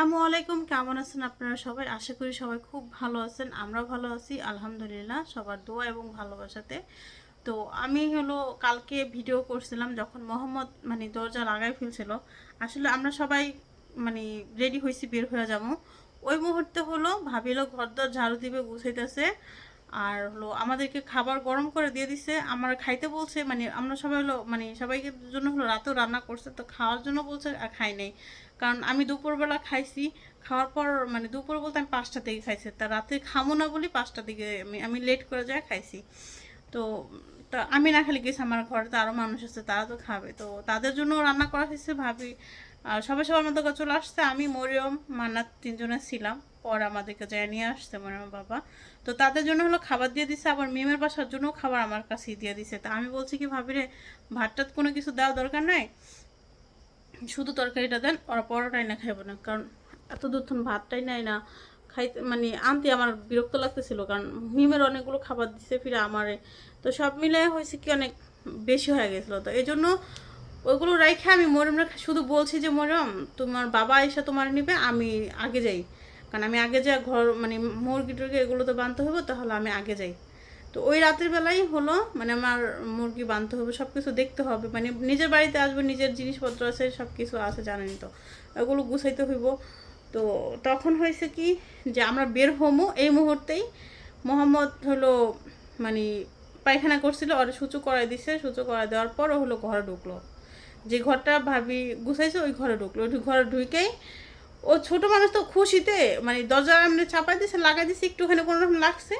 আসসালামু আলাইকুম। কেমন আছেন আপনারা সবাই? আশা করি সবাই খুব ভালো আছেন। আমরা ভালো আছি, আলহামদুলিল্লাহ, সবার দোয়া এবং ভালোবাসাতে। তো আমি হলো কালকে ভিডিও করছিলাম যখন মোহাম্মদ মানে দরজা লাগাই ফেলছিল। আসলে আমরা সবাই মানে রেডি হয়েছি বের হয়ে যাব। ওই মুহূর্তে হলো ভাবিল ঘর দর ঝাড়ু দিবে, গুছাইতেছে। আর হলো আমাদেরকে খাবার গরম করে দিয়ে দিছে। আমার খাইতে বলছে মানে আমরা সবাই হলো মানে সবাইকে জন্য হলো রাতেও রান্না করছে, তো খাওয়ার জন্য বলছে আর খাই নাই। কারণ আমি দুপুরবেলা খাইছি, খাওয়ার পর মানে দুপুর বলতে আমি পাঁচটা থেকে খাইছি, তা রাতে খামো না বলি পাঁচটা দিকে আমি আমি লেট করে যায় খাইছি। তো, তা আমি না খালি গেছি আমার ঘরে, তো আরও মানুষ আছে, তারা তো খাবে। তো তাদের জন্য রান্না করা হয়েছে ভাবি, আর সবাই সবার মতো চলে আসছে, আমি, মরিয়ম, মান্নাত তিনজনে ছিলাম, পর আমাদেরকে যায় নিয়ে আসছে মরিয়ম বাবা। তো তাদের জন্য হলো খাবার দিয়ে দিছে, আবার মেমের বাসার জন্য খাবার আমার কাছেই দিয়ে দিছে। তা আমি বলছি কি, ভাবি রে, ভাতটাত কোনো কিছু দেওয়া দরকার নাই? শুধু তরকারিটা দেন ওরা পরোটাই না খাইব না, কারণ এত দূরক্ষণ ভাতটাই নেয় না। খাইতে মানে আনতে আমার বিরক্ত লাগতেছিল, কারণ মিমের অনেকগুলো খাবার দিছে ফিরে আমারে। তো সব মিলে হয়েছে কি অনেক বেশি হয়ে গেছিল। তো এই জন্য ওইগুলো রেখে আমি মরিমরা শুধু বলছি যে মরিয়ম তোমার বাবা এসে তোমার নিবে, আমি আগে যাই। কারণ আমি আগে যাই, ঘর মানে মুরগি টুরগি এগুলো তো বানতে হবে তাহলে আমি আগে যাই। তো ওই রাতের বেলাই হলো মানে আমার মুরগি বানতে হবে সব কিছু দেখতে হবে মানে নিজের বাড়িতে আসব, নিজের জিনিসপত্র আছে সব কিছু আছে জানেন তো, ওগুলো গুছাইতে হইব। তো তখন হয়েছে কি যে আমরা বের হমো, এই মুহূর্তেই মোহাম্মদ হলো মানে পায়খানা করছিল আর সূচু করাই দিছে, সূচু করাই দেওয়ার পর ও হলো ঘরে ঢুকলো। যে ঘরটা ভাবি গুছাইছে, ওই ঘরে ঢুকলো, ওই ঘরে ঢুকেই ও ছোট মানুষ তো খুশিতে মানে দরজা এমনি চাপাই দিছে, লাগাই দিছে, একটুখানি কোনো রকম লাগছে।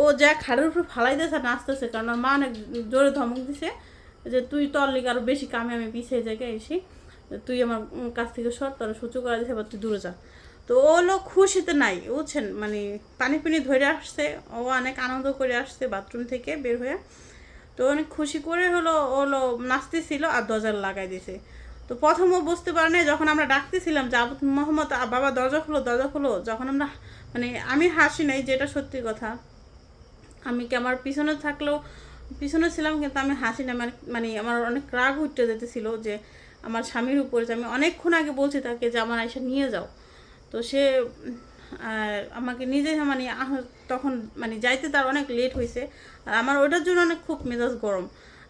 ও যা খাড়ের উপর ফালাই দিয়েছে নাচতেছে। কারণ মা অনেক জোরে ধমক দিছে যে, তুই তোর লিগে আরও বেশি কামে আমি পিছিয়ে জায়গায় এসি তুই আমার কাছ থেকে সর, তোর সূচু করে দিছে এবার তুই দূরে যা। তো ও লোক খুশিতে নাই, বুঝছেন? মানে পানি পিনি ধরে আসছে, ও অনেক আনন্দ করে আসছে বাথরুম থেকে বের হয়ে। তো অনেক খুশি করে হলো হলো নাচতেছিল আর দরজা লাগাই দিছে। তো প্রথম ও বুঝতে পারে নাই, যখন আমরা ডাকতেছিলাম যে, আবু মোহাম্মদ বাবা, দরজা খুলো দরজা খুলো। যখন আমরা মানে আমি হাসি নাই যেটা সত্যি কথা। আমি কি আমার পিছনে থাকলেও, পিছনে ছিলাম কিন্তু আমি হাসি না মানে মানে আমার অনেক রাগ উঠতে যেতেছিল যে আমার স্বামীর উপরে যে আমি অনেকক্ষণ আগে বলছি তাকে যে আমার আইসা নিয়ে যাও। তো সে আমাকে নিজে মানে তখন মানে যাইতে তার অনেক লেট হয়েছে আর আমার ওটার জন্য অনেক খুব মেজাজ গরম।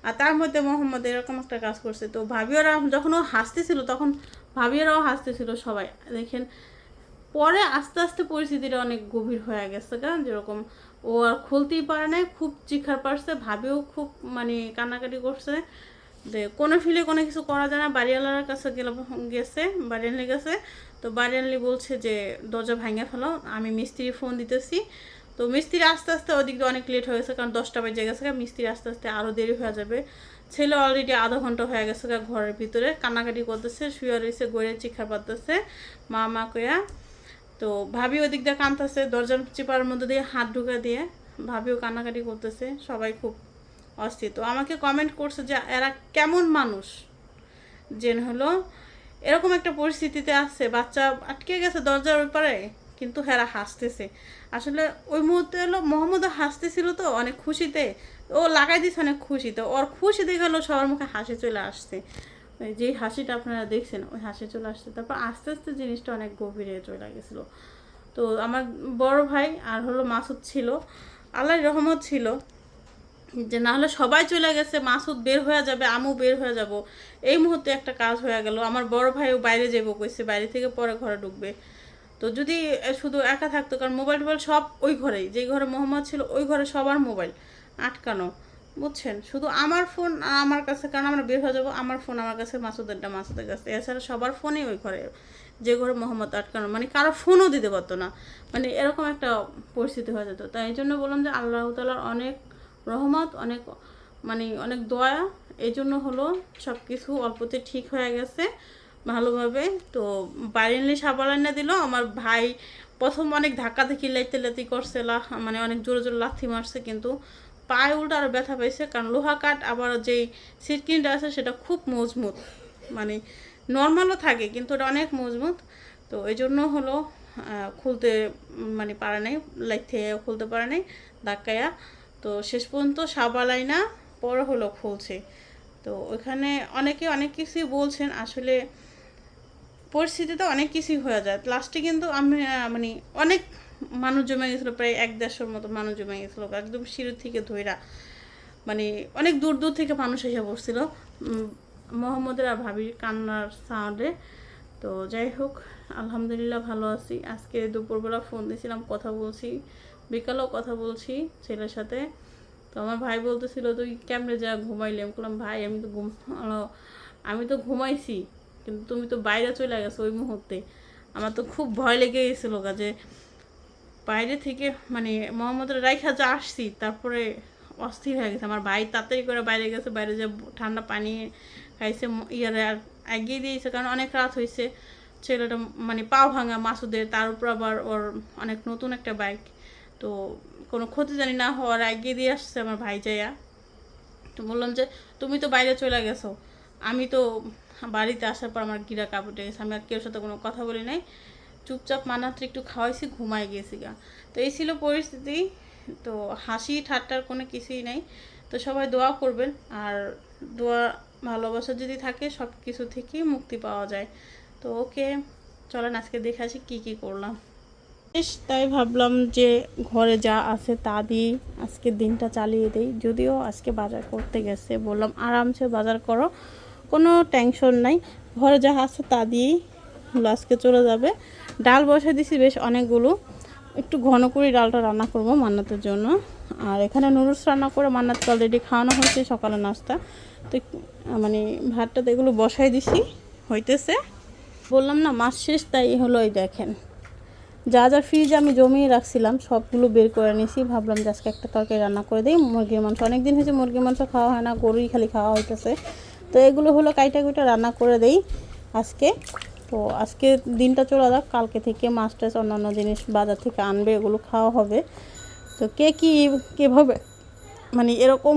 আর তার মধ্যে মোহাম্মদ এরকম একটা কাজ করছে। তো ভাবিওরা যখন ও হাসতেছিল, তখন ভাবিওরাও হাসতেছিল সবাই। দেখেন, পরে আস্তে আস্তে পরিস্থিতিটা অনেক গভীর হয়ে গেছে কারণ যেরকম ও আর খুলতেই পারে নাই, খুব চিখার পারছে, ভাবেও খুব মানে কান্নাকাটি করছে। যে কোনো ফিলে কোনো কিছু করা যায় না, বাড়িওয়ালার কাছে গেল, গেছে বাড়িয়ালি গেছে। তো বাড়িয়ালি বলছে যে, দরজা ভাঙে ফেলো, আমি মিস্ত্রি ফোন দিতেছি। তো মিস্ত্রি আস্তে আস্তে ওদিক দিয়ে অনেক লেট হয়ে গেছে, কারণ দশটা বেজে গেছে, মিস্ত্রি আস্তে আস্তে আরও দেরি হয়ে যাবে। ছেলে অলরেডি আধা ঘণ্টা হয়ে গেছে ঘরের ভিতরে, কান্নাকাটি করতেছে, শুয়ে রয়েছে গড়ে চিখা পারতেছে মা মা কয়া তো ভাবি ওদিক দিয়ে কাঁদতেছে দরজার চিপার মধ্যে দিয়ে হাত ঢুকে দিয়ে ভাবিও কান্নাকাটি করতেছে, সবাই খুব অস্থির। তো আমাকে কমেন্ট করছে যে এরা কেমন মানুষ? জেন হলো, এরকম একটা পরিস্থিতিতে আসছে বাচ্চা আটকে গেছে দরজার ব্যাপারে কিন্তু হেরা হাসতেছে। আসলে ওই মুহূর্তে হলো মোহাম্মদও হাসতেছিল তো অনেক খুশিতে, ও লাগাই দিছে অনেক খুশিতে, ওর খুশি দেখে হলো সবার মুখে হাসি চলে আসছে। যে হাসিটা আপনারা দেখছেন, ওই হাসি চলে আসছে। তারপর আস্তে আস্তে জিনিসটা অনেক গভীরে চলে গেছিল। তো আমার বড় ভাই আর হলো মাসুদ ছিল আল্লাহ রহমত ছিল, যে না হলে সবাই চলে গেছে, মাসুদ বের হয়ে যাবে, আমু বের হয়ে যাব। এই মুহূর্তে একটা কাজ হয়ে গেল, আমার বড় ভাইও বাইরে যাব, কইছে বাইরে থেকে পরে ঘরে ঢুকবে। তো যদি শুধু একা থাকতো, কারণ মোবাইল টোবাইল সব ওই ঘরেই, যেই ঘরে মোহাম্মদ ছিল, ওই ঘরে সবার মোবাইল আটকানো। বুঝছেন? শুধু আমার ফোন আমার কাছে, কারণ আমরা বের হয়ে যাব, আমার ফোন আমার কাছে, মাসুদেরটা মাসুদের কাছে। এছাড়া সবার ফোনই ওই ঘরে, যে ঘরে মোহাম্মদ আটকানো মানে কারও ফোনও দিতে পারতো না। মানে এরকম একটা পরিস্থিতি হয়ে যেত। তাই এই জন্য বললাম যে আল্লাহ তালার অনেক রহমত, অনেক মানে অনেক দয়া, এই জন্য হলো সব কিছু অল্পতে ঠিক হয়ে গেছে ভালোভাবে। তো বাইরেনলি সাবালাইনা দিল। আমার ভাই প্রথম অনেক ধাক্কা ধাক্কি লাইতে লাইতে করছে মানে অনেক জোরে জোরে লাথি মারছে, কিন্তু পায়ে উল্টো আরও ব্যথা পাইছে, কারণ লোহা কাঠ আবার যেই সিটকিনটা আছে সেটা খুব মজবুত। মানে নর্মালও থাকে, কিন্তু ওটা অনেক মজবুত। তো এই জন্য হলো খুলতে মানে পারে নাই লাইতে খুলতে পারে নাই, ধাক্কায়া। তো শেষ পর্যন্ত সাবালাই না, পরে হলো খুলছে। তো ওখানে অনেকে অনেক কিছুই বলছেন, আসলে পরিস্থিতিতে অনেক কিছুই হয়ে যায়। লাস্টে কিন্তু আমি মানে অনেক মানুষ জমে গেছিল প্রায় এক দেড়শোর মতো মানুষ জমে গেছিল। একদম সিঁড়ি থেকে ধইরা মানে অনেক দূর দূর থেকে মানুষ এসে উম, মোহাম্মদের আর ভাবির কান্নার সাউন্ডে তো যাই হোক আলহামদুলিল্লাহ ভালো আছি। আজকে দুপুরবেলা ফোন দিয়েছিলাম কথা বলছি। বিকালেও কথা বলছি ছেলের সাথে। তো আমার ভাই বলতেছিল তুই কেমনে যা ঘুমাইলি? আমি বললাম ভাই আমি তো ঘুম আমি তো ঘুমাইছি কিন্তু তুমি তো বাইরে চলে গেছো ওই মুহূর্তে। আমার তো খুব ভয় লেগে গেছিল যে বাইরে থেকে মানে মোহাম্মদের রাইখা যা আসছি, তারপরে অস্থির হয়ে গেছে। আমার ভাই তাড়াতাড়ি করে বাইরে গেছে, বাইরে যে ঠান্ডা পানি খাইছে ইয়ারে এগিয়ে দিয়েছে, কারণ অনেক রাত হয়েছে ছেলেটা মানে পাও ভাঙা মাসুদের, তার উপর আবার ওর অনেক নতুন একটা বাইক। তো কোনো ক্ষতি জানি না হওয়ার এগিয়ে দিয়ে আসছে আমার ভাই যাইয়া। তো বললাম যে, তুমি তো বাইরে চলে গেছো। আমি তো বাড়িতে আসার পর আমার গিরা কাপড়ে গেছে আমি আর কেউ সাথে কোনো কথা বলি নাই। চুপচাপ মানাত্রে একটু খাওয়াইছি ঘুমাই গেছি গা। তো এই ছিল পরিস্থিতি। তো হাসি ঠাট্টার কোনো কিছুই নাই। তো সবাই দোয়া করবেন। আর দোয়া, ভালোবাসা যদি থাকে, সব কিছু থেকেই মুক্তি পাওয়া যায়। তো ওকে, চলেন আজকে দেখে আসি কী কী করলাম। বেশ, তাই ভাবলাম যে ঘরে যা আছে তা দিয়ে আজকে দিনটা চালিয়ে দেই। যদিও আজকে বাজার করতে গেছে, বললাম আরামসে বাজার করো, কোনো টেনশন নাই। ঘরে যা আছে তা দিয়েই আজকে চলে যাবে। ডাল বসে দিছি বেশ অনেকগুলো। একটু ঘন করে ডালটা রান্না করব মান্নাতের জন্য। আর এখানে নুডলস রান্না করে মান্নাতকে অলরেডি খাওয়ানো হয়েছে সকালে নাস্তা। তো মানে ভাতটা তো এগুলো বসাই দিছি, হইতেছে। বললাম না মাস শেষ, তাই হলো এই দেখেন। যা যা ফ্রিজ আমি জমিয়ে রাখছিলাম, সবগুলো বের করে নিয়েছি ভাবলাম যে আজকে একটা তরকারি রান্না করে দিই। মুরগির মাংস অনেক দিন হয়েছে মুরগির মাংস খাওয়া হয় না, গরুই খালি খাওয়া হইতেছে। তো এগুলো হলো কাইটা কুইটা রান্না করে দেই আজকে। তো আজকে দিনটা চলে যাক, কালকে থেকে মাছ টাছ অন্যান্য জিনিস বাজার থেকে আনবে, এগুলো খাওয়া হবে। তো কে কী, কীভাবে মানে এরকম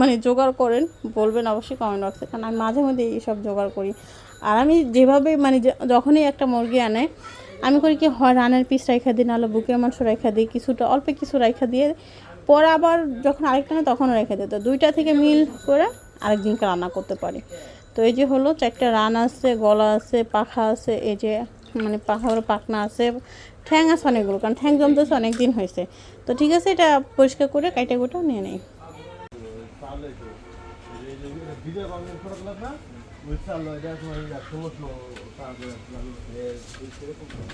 মানে জোগাড় করেন, বলবেন অবশ্যই কমেন্ট বক্সে কারণ আমি মাঝে মধ্যে এইসব জোগাড় করি। আর আমি যেভাবে মানে যখনই একটা মুরগি আনে, আমি করি কি, হয় রানের পিস রাইখা দিই, নাহলে বুকের মাংস রাইখা দিই, কিছুটা অল্প কিছু রাইখা দিয়ে, পরে আবার যখন আরেকটা নেয় তখনও রেখে দিই। তো দুইটা থেকে মিল করে আরেকদিনকে রান্না করতে পারি। তো এই যে হলো চারটা রান আছে, গলা আছে, পাখা আছে, এই যে মানে পাখা পাখনা আছে, ঠ্যাং আছে অনেকগুলো, কারণ ঠ্যাং জমতেছে অনেক দিন হয়েছে। তো ঠিক আছে, এটা পরিষ্কার করে কাইটা গোটা নিয়ে নেই ওই চালো এটা তোমার এই সমস্ত তারপরে আমি এই সেরকম এই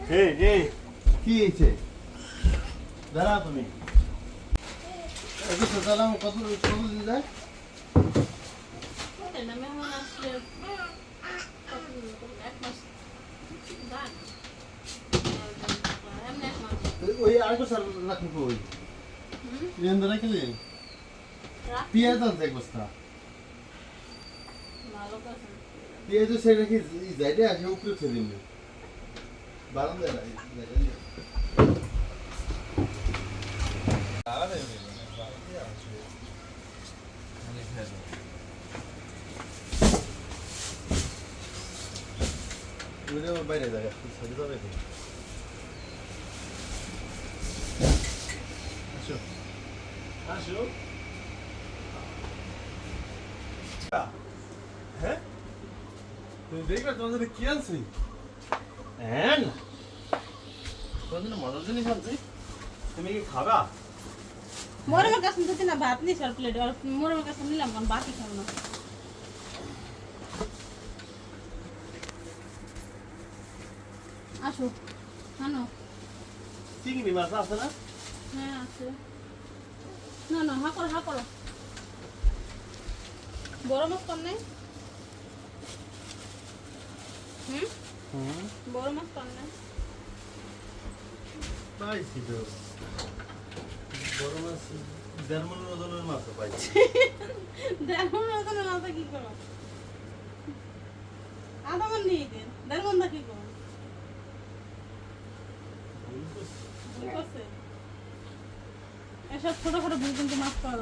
এই কি হয়েছে? দাঁড়া তুমি। কত কত দিয়ে যায় ওই আরেকটা সার রাখি কই? এন্দ রাখলি পেঁয়াজ আনতে এক বস্তা। পেঁয়াজ সেই রাখি যাইতে আসে উপরে ছেড়ে দিন বাইরে যায় ছেড়ে যাবে আসো আসো হ্যাঁ তুমি দেখবে জন্য কি আনছি হ্যাঁ? না তোমার মজার জিনিস আনছি তুমি কি খাবা? মোরমের কাছে দিতে না ভাত নিস আর প্লেট আর মোরমের কাছে নিলাম কারণ ভাতই খাব না। আসো আনো। চিংড়ি মাছ আছে না? হ্যাঁ আছে। না না হা করো হা করো। বড় মাছ কম নেই? হুম? বড় মাছ কম নেই পাইছি তো বড় মাছ দেড় মন ওজনের মাছ পাইছি দেখো না ওখানে মাথা কি করো আধা মন নিয়ে দেন দেড় মন দা কি করো এসব ছোট ছোট ভুল কিন্তু মাছ পাওয়া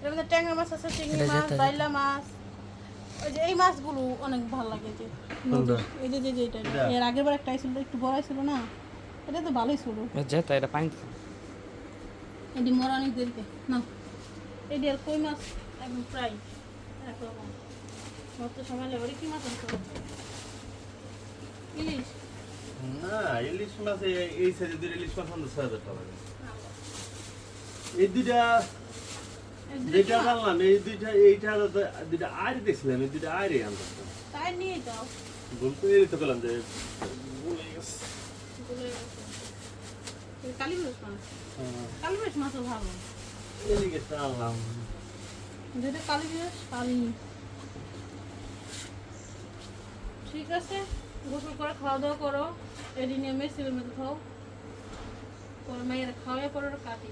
যাবে না ট্যাংরা মাছ আছে চিংড়ি মাছ বাইলা মাছ। ওই যে এই মাছগুলো অনেক ভালো লাগে যে কোনটা? এই যে যে যে এটা এটা? এর আগের বার একটা ছিল একটু বড় ছিল না? এটা তো ভালোই ছিল। যেটা এটা পানি এটি মরা অনেক দেরিতে না এটি আর কই মাছ? একদম ফ্রাই। একরকম মতো সময় লাগে ওরে কি মাছ আছে? ইলিশ? না ইলিশ মাছ এই- এই সাইজে দুটো ইলিশ মাছ আমাদের ছয় হাজার টাকা লাগে। এই দুইটা আনলাম এই দুইটা এইটা দুইটা দেখছিলাম এই দুইটা তাই নিয়ে যাও। বলতে এই তো পেলাম যে ভুলে গেছে। বলে কালীবাস মাছ? হ্যাঁ, কালীবাস ভালো। আনলাম। কালীবাস ঠিক আছে গোসল করে খাওয়া দাওয়া করো। মেসিলের মধ্যে খাও। মেয়ের খাওয়াই পরে কাটি।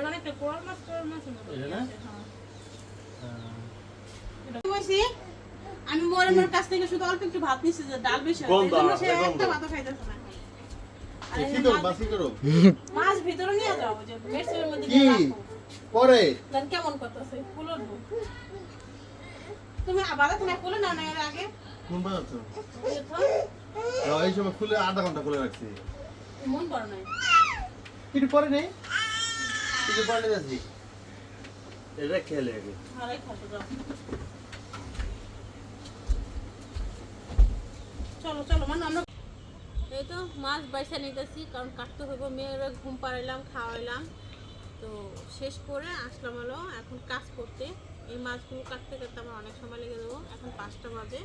অনেকটা কোয়াল মাছ কোয়াল না? হ্যাঁ? আমি কাছ থেকে শুধু অল্প একটু ভাত নিচ্ছি যে ডাল বেশি সে একটা ভাতও খাইতেছে না। মাছ- ভিতরে নিয়ে যাও যে মধ্যে কি? পরে? দেন কেমন করতেছে কুলোর তুমি আবার তুমি কুলো না না আগে? কোন তো, এই সময় খুলে আধা ঘণ্টা খুলে রাখছি। মন পড়ে নাই। একটু পরে নেই? একটু পরে যাচ্ছি এটা খেলে আগে। ভালোই খাব যাও। চলো চলো মানে আমরা এই তো মাছ বাইসা নিতেছি কারণ কাটতে হইব। মেয়েরা ঘুম পাড়াইলাম খাওয়াইলাম। তো শেষ করে আসলাম হলো এখন কাজ করতে। এই মাছগুলো কাটতে কাটতে আমার অনেক সময় লেগে দেবো এখন পাঁচটা বাজে।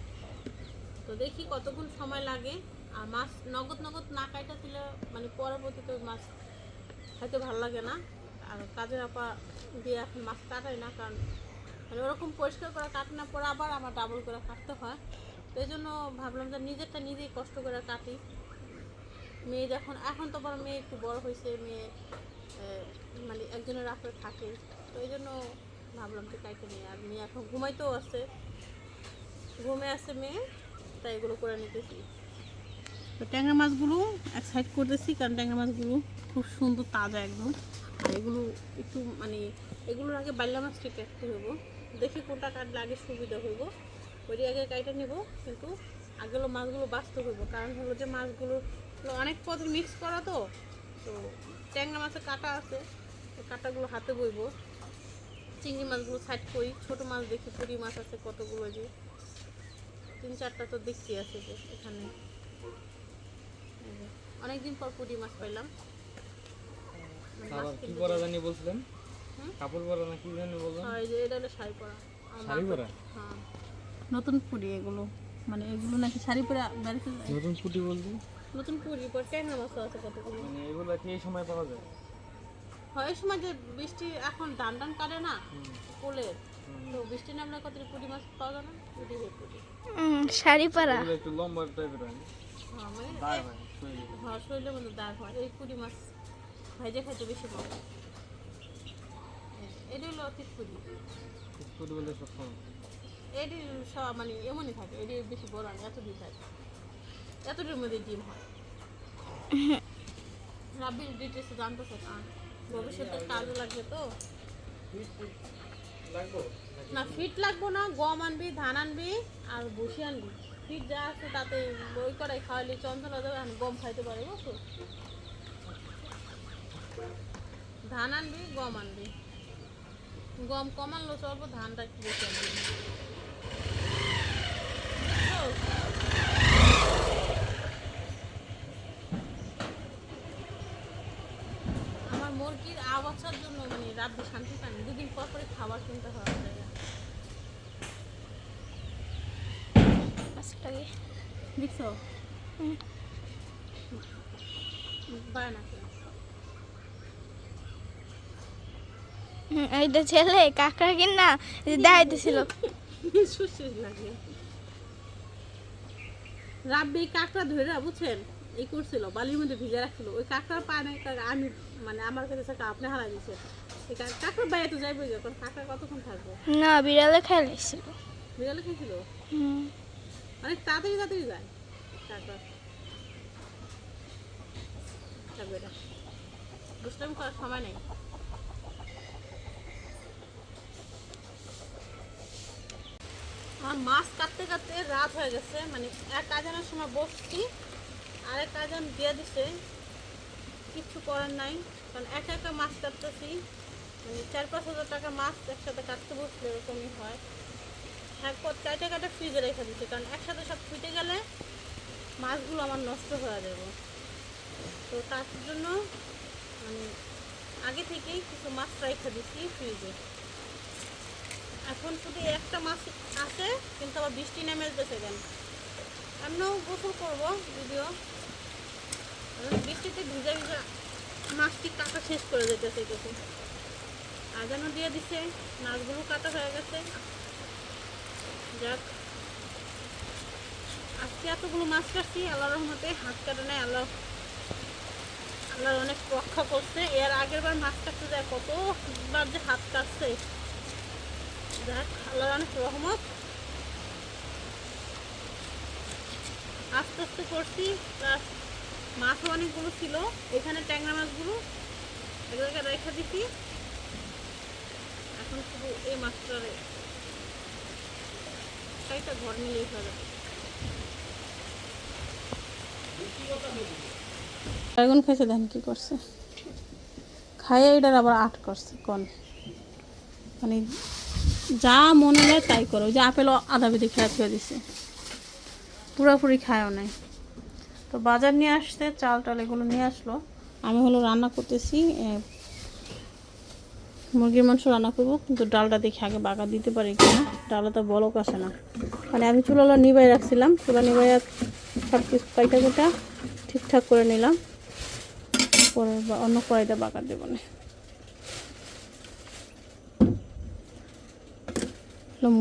তো দেখি কতক্ষণ সময় লাগে। আর মাছ নগদ নগদ না কাটা দিলে মানে পরবর্তীতে ওই মাছ হয়তো ভালো লাগে না। আর কাজের আপা দিয়ে এখন মাছ কাটাই না, কারণ মানে ওরকম পরিষ্কার করে কাটানোর পরে আবার আমার ডাবল করে কাটতে হয়। তো জন্য ভাবলাম যে নিজেরটা নিজেই কষ্ট করে কাটি। মেয়ে যখন, এখন তো আবার মেয়ে, একটু বড় হয়েছে, মেয়ে মানে একজনের রাখলে থাকে। তো এই জন্য ভাবলাম যে কাইতে নিয়ে আর মেয়ে এখন ঘুমাইতেও আছে। ঘুমে আছে মেয়ে, তাই এগুলো করে নিতেছি। তো ট্যাংরা মাছগুলো এক সাইড করতেছি, কারণ ট্যাংরা মাছগুলো খুব সুন্দর, তাজা একদম। এগুলো একটু মানে এগুলোর আগে বাল্লা মাছটা কাটতে হইব। দেখি কোনটা কাটলে আগে সুবিধা হইব। ওই আগে কাইটা নেব, কিন্তু আগেলো মাছগুলো বাঁচতে হইব। কারণ হলো যে মাছগুলো অনেক পদ মিক্স করা তো তো ট্যাংরা মাছের কাটা আছে, তো কাটাগুলো হাতে বইব। চিংড়ি মাছগুলো সাইড করি, ছোট মাছ দেখি পুরি মাছ আছে কতগুলো যে। তিন চারটা তো দেখছি আছে যে এখানে। অনেকদিন পর পুরি মাছ পাইলাম। কি পরা জানি বলছিলেন? কাপড় পরা না কি জানি বললেন হ্যাঁ, যে এটা হলো শাড়ি পরা। শাড়ি পরা? হ্যাঁ। নতুন পুরি এগুলো। মানে এগুলো নাকি শাড়ি পরে বেড়াতে নতুন পুটি বলতে? নতুন পুরি পর ট্যাংরা মাছ আছে কতগুলো? মানে এগুলো কি এই সময় পাওয়া যায়? হয় এই সময় যে বৃষ্টি এখন ধান টান কাটে না হুম। তো বৃষ্টি নামলে কত পুরি মাছ পাওয়া যায় না? পুরি হয়ে পুরি শাড়ি পরা। একটু লম্বা টাইপের হয়। হ্যাঁ মানে হয় শরীরে। মধ্যে দাগ হয়। এই পুরি মাছ ভাইজে খাইতে বেশি মজা এটা হলো অতি পুরি পুটি বলতে সব সময় এটি সব মানে এমনই থাকে এটি বেশি বড় না এত ডিম থাকে। এতটির মধ্যে ডিম হয়। রাব্বির ডিটেলস জানতেছে কারণ ভবিষ্যতে কাজে লাগবে তো? না ফিট লাগবো না গম আনবি ধান আনবি আর ভুসি আনবি। ফিট যা আছে তাতে বই করে খাওয়ালে চঞ্চল গম খাইতে পারে বুঝছ ধান আনবি গম আনবি গম কম আনলেও চলবো ধানটা একটু বেশি আনবি? আমার মুরগির আবাসার জন্য মানে রাব্বি শান্তি পায় দুদিন পর পরে খাবার কিনতে হয় দেখছ হুম। না কেউ। হুম, এইটা ছেলে কাকড়া কিনা? দেখাইতেছিল সুশেষ লাগে রাব্বি কাঁকড়া ধরে বুঝছেন? এই করছিল বালির মধ্যে ভিজে রাখছিল। ওই কাঁকড়া পানে আমি মানে আমার কাছে আপনি হারা এই কাঁকড়া বাইরে তো যাইবই যখন কাঁকড়া কতক্ষণ থাকব? না বিড়ালে খেলেছিল বিড়ালে খেয়েছিল অনেক তাড়াতাড়ি তাড়াতাড়ি যায়। কাঁকড়া। থাকবে এটা দুষ্টামি করার সময় নেই। আমার মাছ কাটতে কাটতে রাত হয়ে গেছে। মানে এক কাজানোর সময় বসছি, আরেক কাজান দিয়ে দিছে। কিচ্ছু করার নাই, কারণ একা একা মাছ কাটতেছি। মানে চার পাঁচ হাজার টাকা মাছ একসাথে কাটতে বসলে এরকমই হয়। হ্যাঁ কাটে কাটে ফ্রিজে রেখে দিচ্ছি কারণ একসাথে সব ফুটে গেলে মাছগুলো আমার নষ্ট হয়ে যাবে। তো তার জন্য মানে আগে থেকেই কিছু মাছ রেখে দিচ্ছি ফ্রিজে। এখন শুধু একটা মাছ আছে, কিন্তু আবার বৃষ্টি নেমে যেতেছে কেন এমনও গোসল করব যদিও। বৃষ্টিতে ভিজা ভিজা মাছটি কাটা শেষ করে যেতেছে কিছু আজানো দিয়ে দিছে, মাছগুলো কাটা হয়ে গেছে। যাক। আজকে এতগুলো মাছ কাটছি আল্লাহ রহমতে হাত কাটে নেয় আল্লাহ আল্লাহর অনেক রক্ষা করছে। এর আগের বার মাছ কাটতে যায় কতবার যে হাত কাটছে। যাক অনেক রহমত। আস্তে আস্তে করছি প্লাস মাছও অনেকগুলো ছিল। এখানে ট্যাংরা মাছগুলো, এগুলোকে রেখে দিছি। এখন শুধু এই মাছটারে একটা ঘর মিলিয়ে ফেলে ড্রাগন খাইছে, দেখেন কি করছে। খাইয়ে এটার আবার আট করছে, কোন? মানে যা মনে নেয় তাই করো। ওই যে আপেল আধা বেদি খেয়ে ফেলে দিছে। পুরোপুরি খায়ও নাই। তো বাজার নিয়ে আসতে চাল টাল এগুলো নিয়ে আসলো? আমি হলো রান্না করতেছি মুরগির মাংস রান্না করব কিন্তু ডালটা দেখি আগে বাগা দিতে পারি কিনা। ডালটা তো বলক আসে না। মানে আমি চুলালো নিবাই রাখছিলাম চুলা নিবাই সব কিছু কাইটা কুটা ঠিকঠাক করে নিলাম। পরে বা অন্য কড়াইতে বাগা দেবো না।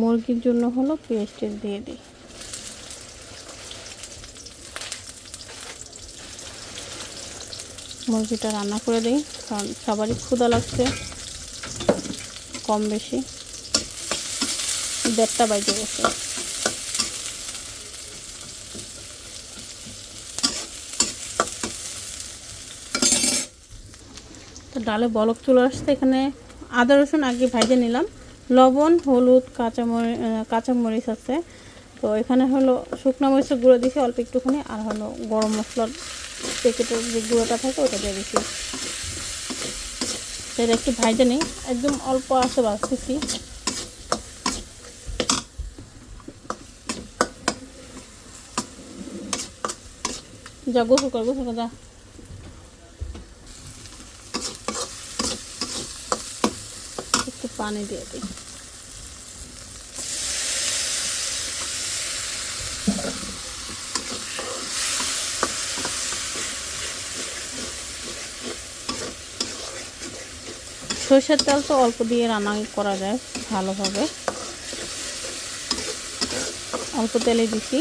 মুরগির জন্য হলো টেস্ট দিয়ে দিই। মুরগিটা রান্না করে দিই, কারণ সবারই ক্ষুদা লাগছে কম বেশি দেড়টা বাজে গেছে। তো ডালে বলক চলে আসছে, এখানে আদা রসুন আগে ভেজে নিলাম। লবণ, হলুদ, কাঁচামরি কাঁচামরিচ আছে। তো এখানে হলো শুকনো মরিচের গুঁড়ো দিয়েছি অল্প একটুখানি, আর হলো গরম মশলার প্যাকেটের যে গুঁড়োটা থাকে ওটা দিয়ে দিয়েছি এটা একটু ভাইজে নিই, একদম অল্প আছে বাঁচতেছি যা গোসল কর গোসল যা। পানি দিয়ে দিই। সরষের তেল তো অল্প দিয়ে রান্না করা যায় ভালোভাবে। অল্প তেলে দিছি।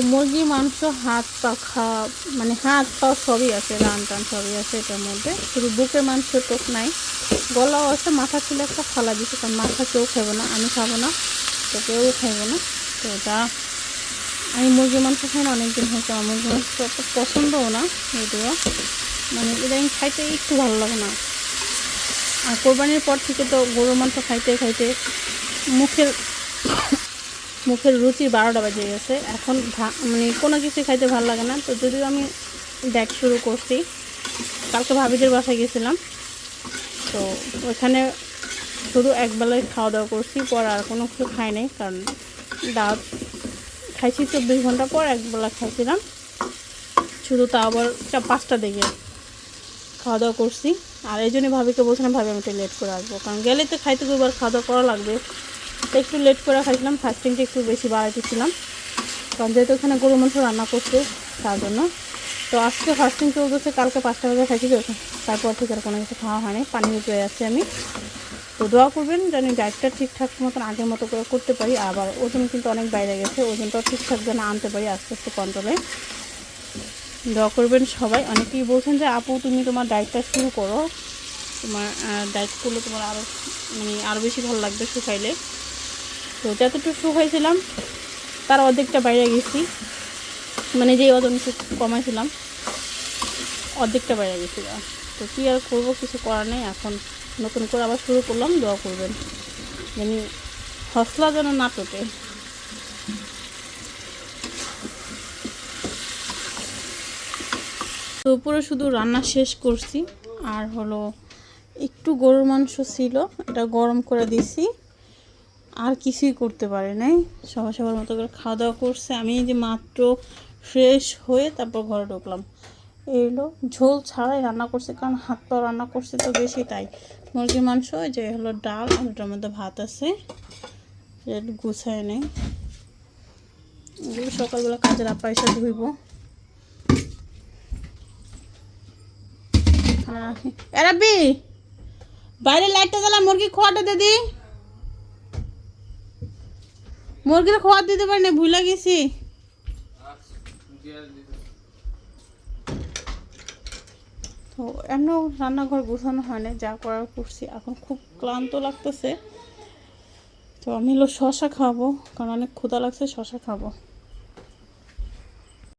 তো মুরগির মাংস, হাত পা খাওয়া মানে হাত পা সবই আছে, রান টান সবই আছে এটার মধ্যে। শুধু বুকের মাংস টোক নাই, গলাও আছে, মাথা ছিল একটা ফালা দিছে, কারণ মাথা কেউ খাব না, আমি খাব না, তো কেউ খাইবো না। তো যা, আমি মুরগি মাংস খাই না, অনেকদিন হয়েছে আমার মুরগির মাংস পছন্দও না যদিও। মানে ইদানিং খাইতে একটু ভালো লাগে না। আর কোরবানির পর থেকে তো গরুর মাংস খাইতে খাইতে মুখের মুখের রুচি বারোটা বাজে গেছে। এখন মানে কোনো কিছু খাইতে ভালো লাগে না। তো যদিও আমি দেখ শুরু করছি, কালকে ভাবিদের বাসায় গেছিলাম। তো ওখানে শুধু একবেলায় খাওয়া দাওয়া করছি, পর আর কোনো কিছু খাই নাই, কারণ দাঁত খাইছি চব্বিশ ঘণ্টা পর একবেলা খাইছিলাম। শুধু তা আবার পাঁচটা দিকে খাওয়া দাওয়া করছি। আর এই জন্যই ভাবিকে বলছিলাম, ভাবি, আমি একটু লেট করে আসব। কারণ গেলে তো খাইতে দুবার খাওয়া দাওয়া করা লাগবে। একটু লেট করে খাইছিলাম ফাস্টিংটা একটু বেশি বাড়াইতেছিলাম। কারণ যেহেতু ওখানে গরু মাংস রান্না করছে, তার জন্য। তো আজকে ফাস্টিং চলতেছে, কালকে পাঁচটা বাজে খাইছি তারপর থেকে আর কোনো কিছু খাওয়া হয়নি পানি পেয়ে যাচ্ছি আমি। তো দোয়া করবেন যেন ডায়েটটা ঠিকঠাক মতন আগের মতো করে করতে পারি, আবার ওজন কিন্তু অনেক বাইরে গেছে, ওজনটাও ঠিকঠাক যেন আনতে পারি আস্তে আস্তে কন্ট্রোলে। দোয়া করবেন সবাই। অনেকেই বলছেন যে, আপু, তুমি তোমার ডায়েটটা শুরু করো। তোমার ডায়েট করলে তোমার আরও মানে আরও বেশি ভালো লাগবে শুকাইলে। তো যতটুকু শুকাইছিলাম, তার অর্ধেকটা বাইরে গেছি। মানে যেই ওজন একটু কমাইছিলাম, অর্ধেকটা বাইরে গেছিল। তো কী আর করব, কিছু করার নেই। এখন নতুন করে আবার শুরু করলাম, দোয়া করবেন। মানে হসলা যেন না টোটে। তো উপরে শুধু রান্না শেষ করছি। আর হলো একটু গরুর মাংস ছিল, এটা গরম করে দিছি। আর কিছুই করতে পারে নাই। সবার সবার মতো করে খাওয়া দাওয়া করছে। আমি যে মাত্র ফ্রেশ হয়ে তারপর ঘরে ঢুকলাম। এই হলো ঝোল ছাড়াই রান্না করছে, কারণ হাত পা রান্না করছে তো বেশি তাই। মুরগির মাংস যে হলো ডাল আর ওটার মধ্যে ভাত আছে। গুছায় নেই। এগুলো সকালবেলা কাজের আপা এসে ধুইব। বাইরে লাইটটা জ্বালা, মুরগি খোয়াটা দিদি মুরগির খোয়া দিতে পারি না ভুলে গেছি। তো এমনও রান্নাঘর গোছানো হয় না যা করার করছি। এখন খুব ক্লান্ত লাগতেছে। তো আমি হলো শশা খাব, কারণ অনেক ক্ষুধা লাগছে শশা খাব।